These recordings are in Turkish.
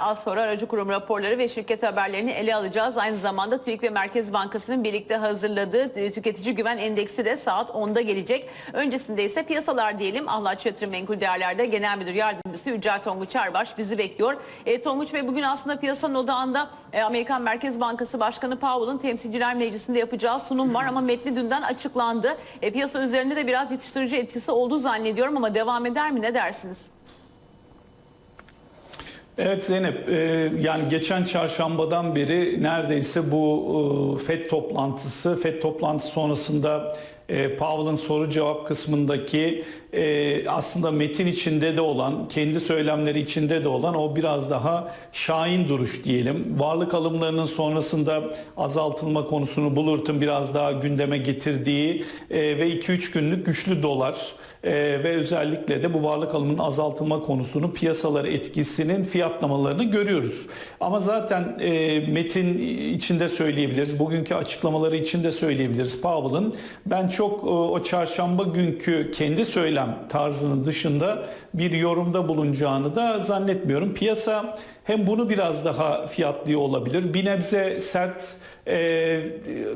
Az sonra aracı kurum raporları ve şirket haberlerini ele alacağız. Aynı zamanda TÜİK ve Merkez Bankası'nın birlikte hazırladığı e, tüketici güven endeksi de saat 10'da gelecek. Öncesinde ise piyasalar diyelim. Ahlat Yatırım Menkul Değerler'de Genel Müdür Yardımcısı Yücel Tonguç Erbaş bizi bekliyor. E, Tonguç Bey bugün aslında piyasanın odağında e, Amerikan Merkez Bankası Başkanı Powell'ın Temsilciler Meclisi'nde yapacağı sunum var ama metni dünden açıklandı. E, piyasa üzerinde de biraz yetiştirici etkisi olduğu zannediyorum ama devam eder mi ne dersiniz? Evet Zeynep, e, yani geçen çarşambadan beri neredeyse bu e, FED toplantısı, FED toplantısı sonrasında e, Powell'ın soru cevap kısmındaki aslında metin içinde de olan, kendi söylemleri içinde de olan o biraz daha şahin duruş diyelim. Varlık alımlarının sonrasında azaltılma konusunu Bulurt'un biraz daha gündeme getirdiği ve 2-3 günlük güçlü dolar ee, ve özellikle de bu varlık alımının azaltılma konusunu piyasalara etkisinin fiyatlamalarını görüyoruz. Ama zaten e, metin içinde söyleyebiliriz, bugünkü açıklamaları içinde söyleyebiliriz Powell'ın. Ben çok e, o çarşamba günkü kendi söylem tarzının dışında bir yorumda bulunacağını da zannetmiyorum. Piyasa hem bunu biraz daha fiyatlıyor olabilir. Bir nebze sert e,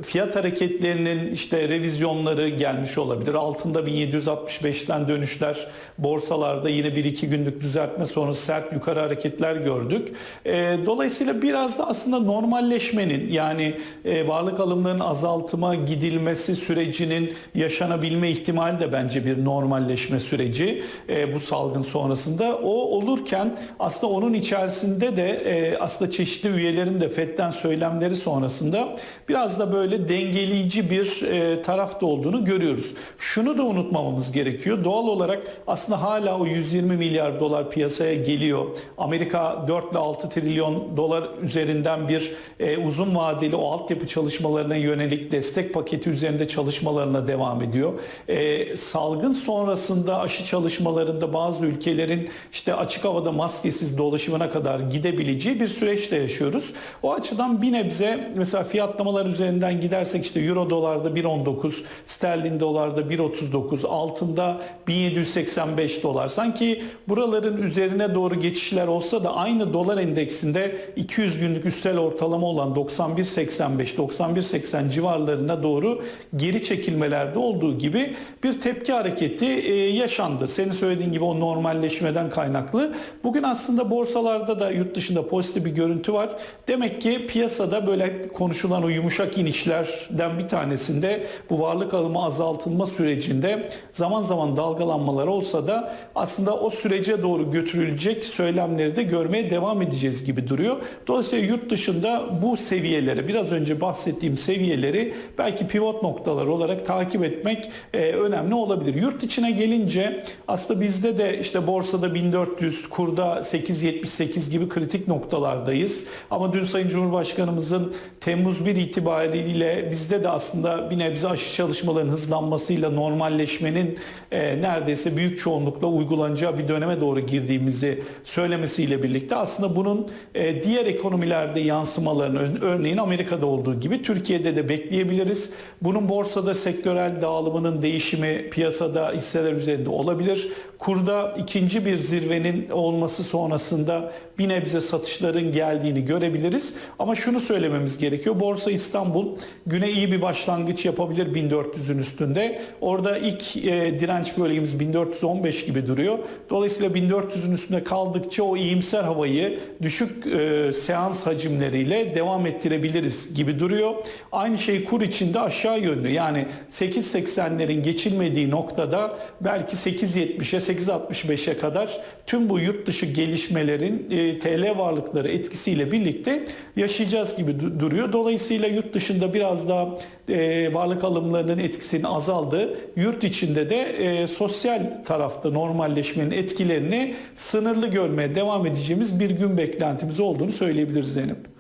fiyat hareketlerinin işte revizyonları gelmiş olabilir. Altında 1765'ten dönüşler borsalarda yine 1-2 günlük düzeltme sonrası sert yukarı hareketler gördük. E, dolayısıyla biraz da aslında normalleşmenin yani e, varlık alımlarının azaltıma gidilmesi sürecinin yaşanabilme ihtimali de bence bir normalleşme süreci e, bu salgın sonrasında. O olurken aslında onun içerisinde de e, aslında çeşitli üyelerin de FED'den söylemleri sonrasında biraz da böyle dengeleyici bir e, tarafta olduğunu görüyoruz. Şunu da unutmamamız gerekiyor. Doğal olarak aslında hala o 120 milyar dolar piyasaya geliyor. Amerika 4 ile 6 trilyon dolar üzerinden bir e, uzun vadeli o altyapı çalışmalarına yönelik destek paketi üzerinde çalışmalarına devam ediyor. E, salgın sonrasında aşı çalışmalarında bazı ülkelerin işte açık havada maskesiz dolaşımına kadar gidebileceği bir süreçte yaşıyoruz. O açıdan bir nebze mesela fiyatlamalar üzerinden gidersek işte euro dolarda 1.19, sterlin dolarda 1.39, altında 1785 dolar. Sanki buraların üzerine doğru geçişler olsa da aynı dolar endeksinde 200 günlük üstel ortalama olan 91.85, 91.80 civarlarına doğru geri çekilmelerde olduğu gibi bir tepki hareketi e, yaşandı. Senin söylediğin gibi o normalleşmeden kaynaklı. Bugün aslında borsalarda da yurt dışında pozitif bir görüntü var. Demek ki piyasada böyle konuşulan o yumuşak inişlerden bir tanesinde bu varlık alımı azaltılma sürecinde zaman zaman dalgalanmalar olsa da aslında o sürece doğru götürülecek söylemleri de görmeye devam edeceğiz gibi duruyor. Dolayısıyla yurt dışında bu seviyelere biraz önce bahsettiğim seviyeleri belki pivot noktalar olarak takip etmek e, önemli olabilir. Yurt içine gelince aslında bizde de işte borsada 1400, kurda 878 gibi kritik noktalardayız. Ama dün Sayın Cumhurbaşkanımızın Temmuz 1 itibariyle bizde de aslında bir nebze aşı çalışmalarının hızlanmasıyla normalleşmenin e, neredeyse büyük çoğunlukla uygulanacağı bir döneme doğru girdiğimizi söylemesiyle birlikte aslında bunun e, diğer ekonomilerde yansımalarını örneğin Amerika'da olduğu gibi Türkiye'de de bekleyebiliriz. Bunun borsada sektörel dağılımının değişimi piyasada hisseler üzerinde olabilir. Kurda ikinci bir zirvenin olması sonrasında bir nebze satışların geldiğini görebiliriz. Ama şunu söylememiz gerekiyor. Borsa İstanbul güne iyi bir başlangıç yapabilir 1400'ün üstünde. Orada ilk e, direnç bölgemiz 1415 gibi duruyor. Dolayısıyla 1400'ün üstünde kaldıkça o iyimser havayı düşük e, seans hacimleriyle devam ettirebiliriz gibi duruyor. Aynı şey kur içinde aşağı yönlü. Yani 8.80'lerin geçilmediği noktada belki 8.70'e 8.65'e kadar tüm bu yurt dışı gelişmelerin e, TL varlıkları etkisiyle birlikte yaşayacağız gibi du- duruyor. Dolayısıyla yurt dışında biraz daha e, varlık alımlarının etkisinin azaldığı, yurt içinde de e, sosyal tarafta normalleşmenin etkilerini sınırlı görmeye devam edeceğimiz bir gün beklentimiz olduğunu söyleyebiliriz Zeynep.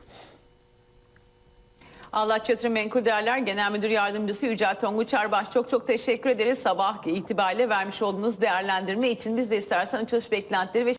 Allah Yatırım Menkul Değerler Genel Müdür Yardımcısı Yücel Tonguç Erbaş çok çok teşekkür ederiz. Sabah itibariyle vermiş olduğunuz değerlendirme için biz de istersen açılış beklentileri ve